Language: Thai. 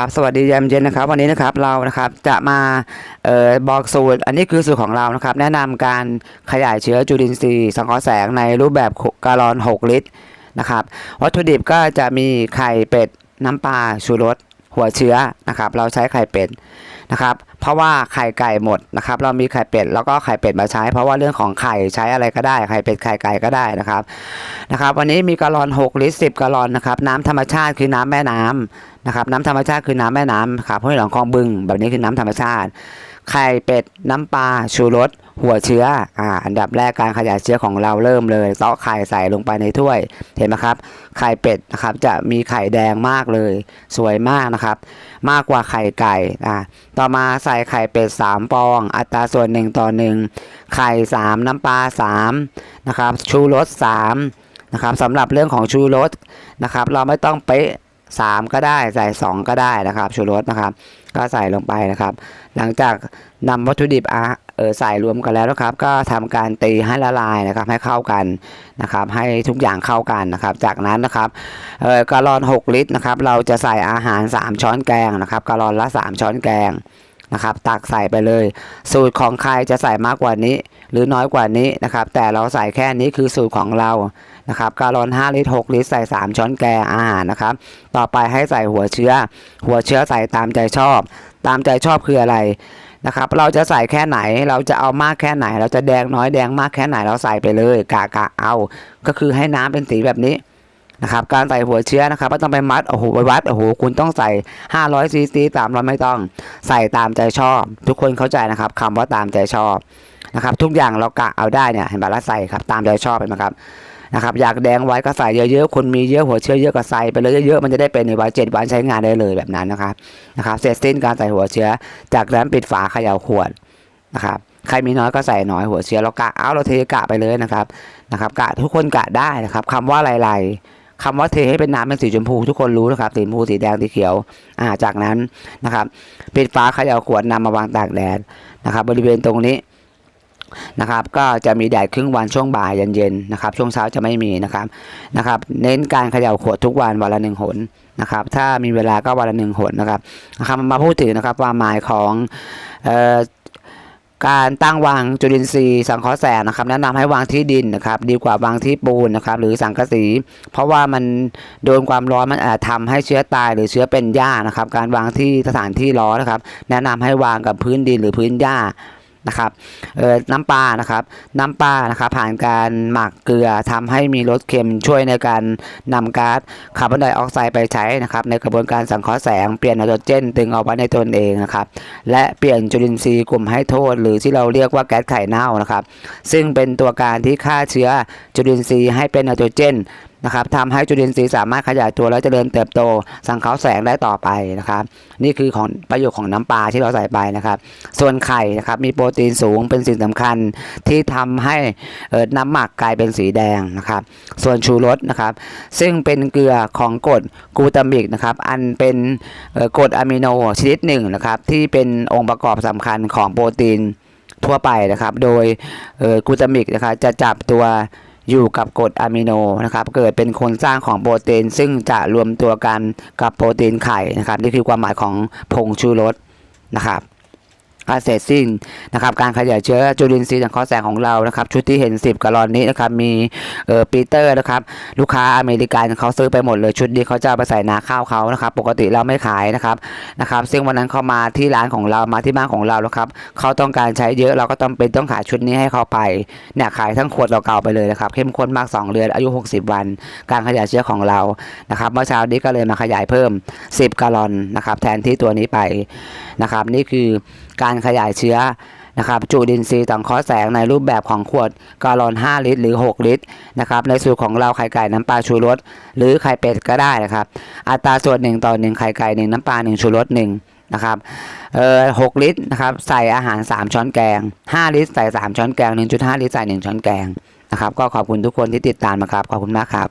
ครับ สวัสดียามเย็นนะครับ วันนี้นะครับเรานะครับจะมาเอ่อบอกสูตร อันนี้คือสูตรของเรานะครับ แนะนำการขยายเชื้อจุลินทรีย์สังเคราะห์แสงในรูปแบบกาลอน 6 ลิตรนะครับ วัตถุดิบก็จะมีไข่เป็ดน้ำปลาชูรสหัวเชื้อนะครับ เราใช้ไข่เป็ดนะครับ เพราะว่าไข่ไก่หมดนะครับ เรามีไข่เป็ดแล้วก็ไข่เป็ดมาใช้ เพราะว่าเรื่องของไข่ใช้อะไรก็ได้ ไข่เป็ดไข่ไก่ก็ได้นะครับนะครับ วันนี้มีกาลอน 6 ลิตร10กาลอนนะครับ น้ำธรรมชาติคือน้ำแม่น้ำ นะครับน้ำธรรมชาติคือน้ำแม่น้ำครับห้วยหลองคลองบึง แบบนี้คือน้ำธรรมชาติ ไข่เป็ดน้ำปลาชูรสหัวเชื้ออ่าอันดับแรกการขยายเชื้อของเราเริ่มเลยเตาะไข่ใส่ลงไปในถ้วย เห็นไหมครับ ไข่เป็ดนะครับจะมีไข่แดงมากเลย สวยมากนะครับ มากกว่าไข่ไก่อ่าต่อมาใส่ไข่เป็ด3ฟอง อัตราส่วน1ต่อ1ไข่ 3 น้ำปลา3นะครับชูรส3นะครับสำหรับเรื่องของชูรสนะครับ เราไม่ต้องเป๊ะ สามก็ได้ใส่สองก็ได้นะครับชูรสนะครับ ก็ใส่ลงไปนะครับ หลังจากนำวัตถุดิบอะเออใส่รวมกันแล้วนะครับ ก็ทำการตีให้ละลายนะครับ ให้เข้ากันนะครับ ให้ทุกอย่างเข้ากันนะครับ จากนั้นนะครับเออกาลอน 6 ลิตรนะครับ เราจะใส่อาหาร 3 ช้อนแกงนะครับกาลอนละ 3 ช้อนแกงนะครับ ตักใส่ไปเลย สูตรของใครจะใส่มากกว่านี้ หรือน้อยกว่านี้นะครับ แต่เราใส่แค่นี้คือสูตรของเรา นะครับกาลอน5ลิตร6ลิตรใส่ 3 ช้อนแกงอาหารนะครับ ต่อไปให้ใส่หัวเชื้อ หัวเชื้อใส่ตามใจชอบ ตามใจชอบคืออะไรนะครับ เราจะใส่แค่ไหน เราจะเอามากแค่ไหน เราจะแดงน้อยแดงมากแค่ไหนเราใส่ไปเลยกะกะเอา ก็คือให้น้ำเป็นสีแบบนี้นะครับ การใส่หัวเชื้อนะครับไม่ต้องไปมัดโอ้โหไปวัดโอ้โหคุณต้องใส่500ซีซีตามเราไม่ต้องใส่ตามใจชอบ ทุกคนเข้าใจนะครับคำว่าตามใจชอบนะครับ ทุกอย่างเรากะเอาได้เนี่ยเห็นไหมละใส่ครับตามใจชอบเห็นไหมครับ นะครับอยากแดงไว้ก็ใส่เยอะๆคนมีเยอะหัวเชื้อเยอะก็ใส่ไปเลยเยอะๆมันจะได้เป็นในวันเจ็ดวันใช้งานได้เลยแบบนั้นนะครับนะครับ เสร็จสิ้นการใส่หัวเชื้อ จากนั้นปิดฝาเขย่าขวดนะครับใครมีน้อยก็ใส่น้อยหัวเชื้อเรากะเอาเราเทกะไปเลยนะครับนะครับกะทุกคนกะได้นะครับคำว่าลายๆคำว่าเทให้เป็นน้ำเป็นสีชมพูทุกคนรู้นะครับสีชมพูสีแดงสีเขียวอ่าจากนั้นนะครับปิดฝาเขย่าขวดนำมาวางตากแดดนะครับ บริเวณตรงนี้ นะครับก็จะมีแดดครึ่งวันช่วงบ่ายเย็นๆนะครับช่วงเช้าจะไม่มีนะครับนะครับ เน้นการเขย่าขวดทุกวันวันละหนึ่งหนนะครับถ้ามีเวลาก็วันละหนึ่งหนนะครับนะครับมาพูดถึงนะครับความหมายของการตั้งวางจุลินทรีย์สังเคราะห์แสงนะครับแนะนำให้วางที่ดินนะครับ ดีกว่าวางที่ปูนนะครับ หรือสังกะสี เพราะว่ามันโดนความร้อนมันอาจทำให้เชื้อตายหรือเชื้อเป็นหญ้านะครับ การวางที่สถานที่ร้อนนะครับ แนะนำให้วางกับพื้นดินหรือพื้นหญ้า นะครับเอ่อน้ำปลานะครับ น้ำปลานะครับผ่านการหมักเกลือทำให้มีรสเค็มช่วยในการนำก๊าซคาร์บอนไดออกไซด์ไปใช้นะครับ ในกระบวนการสังเคราะห์แสงเปลี่ยนไนโตรเจนตึงเอาไว้ในตนเองนะครับ และเปลี่ยนจุลินทรีย์กลุ่มให้โทษ หรือที่เราเรียกว่าแก๊สไข่เน่านะครับ ซึ่งเป็นตัวการที่ฆ่าเชื้อจุลินทรีย์ให้เป็นไนโตรเจน นะครับทำให้จุลินทรีย์สามารถขยายตัวและเจริญเติบโต สังเคราะห์แสงได้ต่อไปนะครับ นี่คือของประโยชน์ของน้ำปลาที่เราใส่ไปนะครับ ส่วนไข่นะครับมีโปรตีนสูงเป็นสิ่งสำคัญที่ทำให้น้ำหมักกลายเป็นสีแดงนะครับ ส่วนชูรสนะครับ ซึ่งเป็นเกลือของกรดกูตามิกนะครับ อันเป็นกรดอะมิโนชนิดหนึ่งนะครับ ที่เป็นองค์ประกอบสำคัญของโปรตีนทั่วไปนะครับ โดยกูตามิกนะครับจะจับตัว อยู่กับกรดอะมิโนนะครับเกิดเป็นโครงสร้างของโปรตีน ซึ่งจะรวมตัวกันกับโปรตีนไข่นะครับนี่คือความหมายของผงชูรสนะครับ กาเสร็จสิ้นนะครับการขยายเชื้อจุลินทรีย์สังเคราะห์แสงของเรานะครับชุดที่เห็น 10กะลอนนี้นะครับมีเอ่อปีเตอร์นะครับลูกค้าอเมริกันเขาซื้อไปหมดเลยชุดนี้เขาจะเอาไปใส่นาข้าวเขานะครับปกติเราไม่ขายนะครับนะครับซึ่งวันนั้นเขามาที่ร้านของเรามาที่บ้านของเราแล้วครับเขาต้องการใช้เยอะเราก็ต้องเป็นต้องขายชุดนี้ให้เขาไปเนี่ยขายทั้งขวดเก่าๆไปเลยนะครับเข้มข้นมาก 2 เดือนอายุ 60 วัน การขยายเชื้อของเรานะครับเมื่อเช้านี้ก็เลยมาขยายเพิ่ม 10กะลอนนะครับแทนที่ตัวนี้ไปนะครับนี่คือการขยายเชื้อนะครับจุลินทรีย์สังเคราะห์แสงในรูปแบบของขวดกาลอน 5 ลิตร หรือ 6 ลิตรนะครับในสูตรของเราไข่ไก่น้ำปลาชูรสหรือไข่เป็ดก็ได้นะครับ อัตราส่วน 1 ต่อ 1 ไข่ไก่ 1 น้ำปลา 1 ชูรส1นะครับเอ่อ6ลิตรนะครับใส่อาหาร 3 ช้อนแกง 5 ลิตร ใส่ 3 ช้อนแกง 1.5 ลิตร ใส่ 1 ช้อนแกงนะครับก็ขอบคุณทุกคนที่ติดตามนะครับขอบคุณมากครับ